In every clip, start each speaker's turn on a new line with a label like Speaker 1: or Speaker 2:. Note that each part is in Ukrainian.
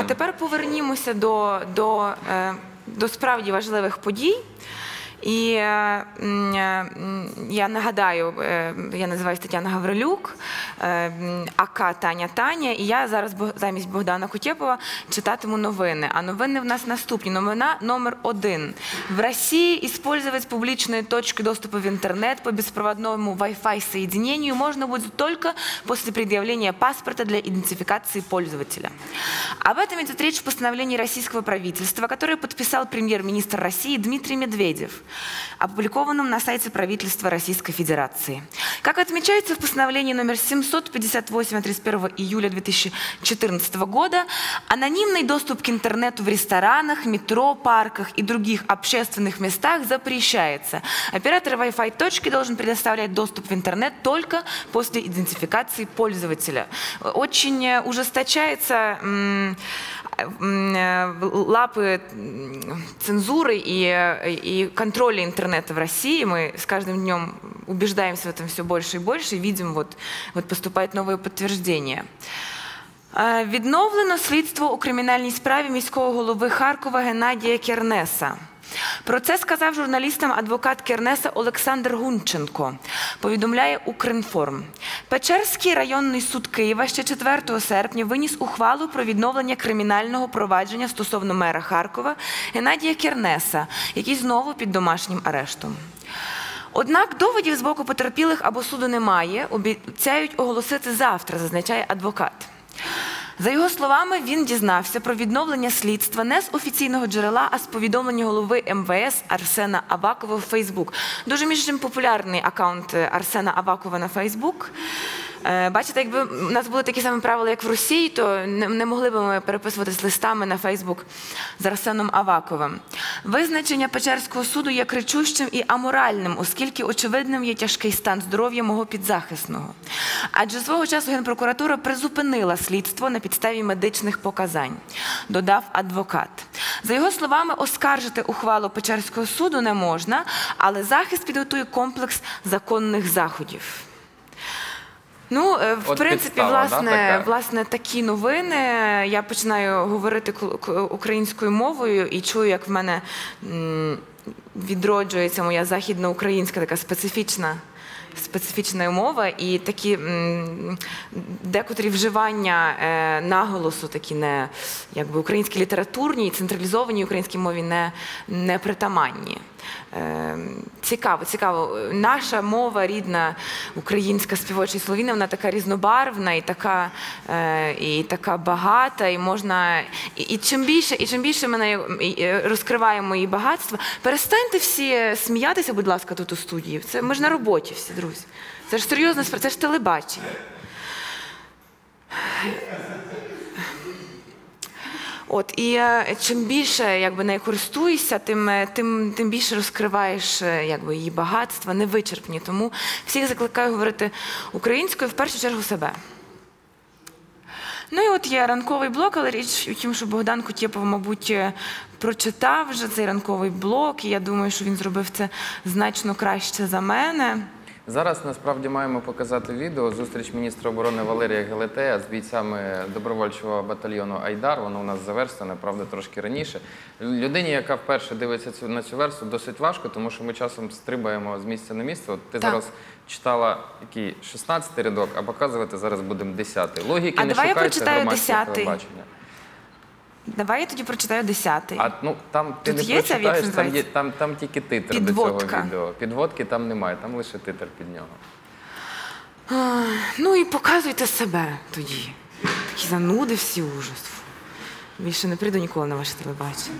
Speaker 1: А тепер повернімося до, до, е, до справді важливих подій. І е, м, е, м, я нагадаю, е, я називаюся Тетяна Гаврилюк, е, м, АК Таня Таня, і я зараз Бог- замість Богдана Кутєпова читатиму новини. А новини в нас наступні. Новина номер один. В России использовать публичные точки доступа в интернет по беспроводному Wi-Fi соединению можно будет только после предъявления паспорта для идентификации пользователя. Об этом идет речь в постановлении российского правительства, которое подписал премьер-министр России Дмитрий Медведев, опубликованном на сайте правительства Российской Федерации. Как отмечается в постановлении номер 758 от 31 июля 2014 года, анонимный доступ к интернету в ресторанах, метро, парках и других общественных местах запрещается. Оператор Wi-Fi точки должен предоставлять доступ в интернет только после идентификации пользователя. Очень э, ужесточается лапы м, цензуры и, э, и контроля интернета в России. Мы с каждым днем убеждаемся в этом все больше и больше и видим, вот, вот поступают новые подтверждения. Е, Відновлено слідство у кримінальній справі міського голови Харкова Геннадія Кернеса. Про це сказав журналістам адвокат Кернеса Олександр Гунченко. Повідомляє Укрінформ. Печерський районний суд Києва ще 4 серпня виніс ухвалу про відновлення кримінального провадження стосовно мера Харкова Геннадія Кернеса, який знову під домашнім арештом. Однак доводів з боку потерпілих або суду немає, обіцяють оголосити завтра, зазначає адвокат. За його словами, він дізнався про відновлення слідства не з офіційного джерела, а з повідомлення голови МВС Арсена Авакова в Фейсбук. Дуже між чим популярний аккаунт е, Арсена Авакова на Фейсбук. Е, Бачите, якби у нас були такі самі правила, як в Росії, то не, могли б ми переписуватись листами на Фейсбук з Арсеном Аваковим. Визначення Печерського суду є кричущим і аморальним, оскільки очевидним є тяжкий стан здоров'я мого підзахисного. Адже свого часу Генпрокуратура призупинила слідство на підставі медичних показань, додав адвокат. За його словами, оскаржити ухвалу Печерського суду не можна, але захист підготує комплекс законних заходів. Ну, е, в
Speaker 2: От
Speaker 1: принципі,
Speaker 2: підстава,
Speaker 1: власне,
Speaker 2: така?
Speaker 1: власне, такі новини. Я починаю говорити українською мовою і чую, як в мене відроджується моя західноукраїнська така специфічна. Специфічна мова і такі декотрі вживання е, наголосу, такі не якби українські літературні і централізованій українській мові не, не притаманні. Е, цікаво, цікаво. Наша мова рідна, українська співоча і словінна, вона така різнобарвна і така, е, і така багата, і можна. І, і чим більше, і чим більше ми е, розкриваємо її багатство, перестаньте всі сміятися, будь ласка, тут у студії. Це ми ж на роботі всі, друзі. Це ж серйозна справа, це ж телебачення. От і е, чим більше якби нею користуєшся, тим, е, тим, тим більше розкриваєш е, якби, її багатства, невичерпні. Тому всіх закликаю говорити українською в першу чергу себе. Ну і от є ранковий блок, але річ у тім, що Богдан Кутєпов, мабуть, прочитав вже цей ранковий блок, і я думаю, що він зробив це значно краще за мене.
Speaker 2: Зараз насправді маємо показати відео. Зустріч міністра оборони Валерія Гелетея з бійцями добровольчого батальйону Айдар. Воно у нас заверстане, правда, трошки раніше. Людині, яка вперше дивиться цю на цю версію, досить важко, тому що ми часом стрибаємо з місця на місце. От ти
Speaker 1: Так.
Speaker 2: зараз читала який 16 рядок, а показувати зараз будемо 10. Логіки
Speaker 1: А
Speaker 2: не
Speaker 1: давай я
Speaker 2: шукайте
Speaker 1: прочитаю
Speaker 2: громадське телебачення.
Speaker 1: Давай я тоді прочитаю десятий.
Speaker 2: А ну там ти
Speaker 1: Тут
Speaker 2: не
Speaker 1: є ця
Speaker 2: прочитаєш, там, є, там, там тільки титр до
Speaker 1: Підводка.
Speaker 2: цього відео. Підводки там немає, там лише титр під нього.
Speaker 1: А, Ну і показуйте себе тоді. Такі зануди всі ужас. Фу. Більше не прийду ніколи на ваше телебачення.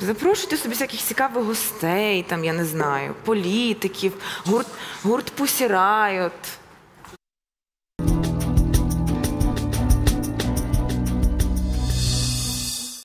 Speaker 1: Запрошуйте собі всяких цікавих гостей, там, я не знаю, політиків, гурт, гурт Pussy Riot.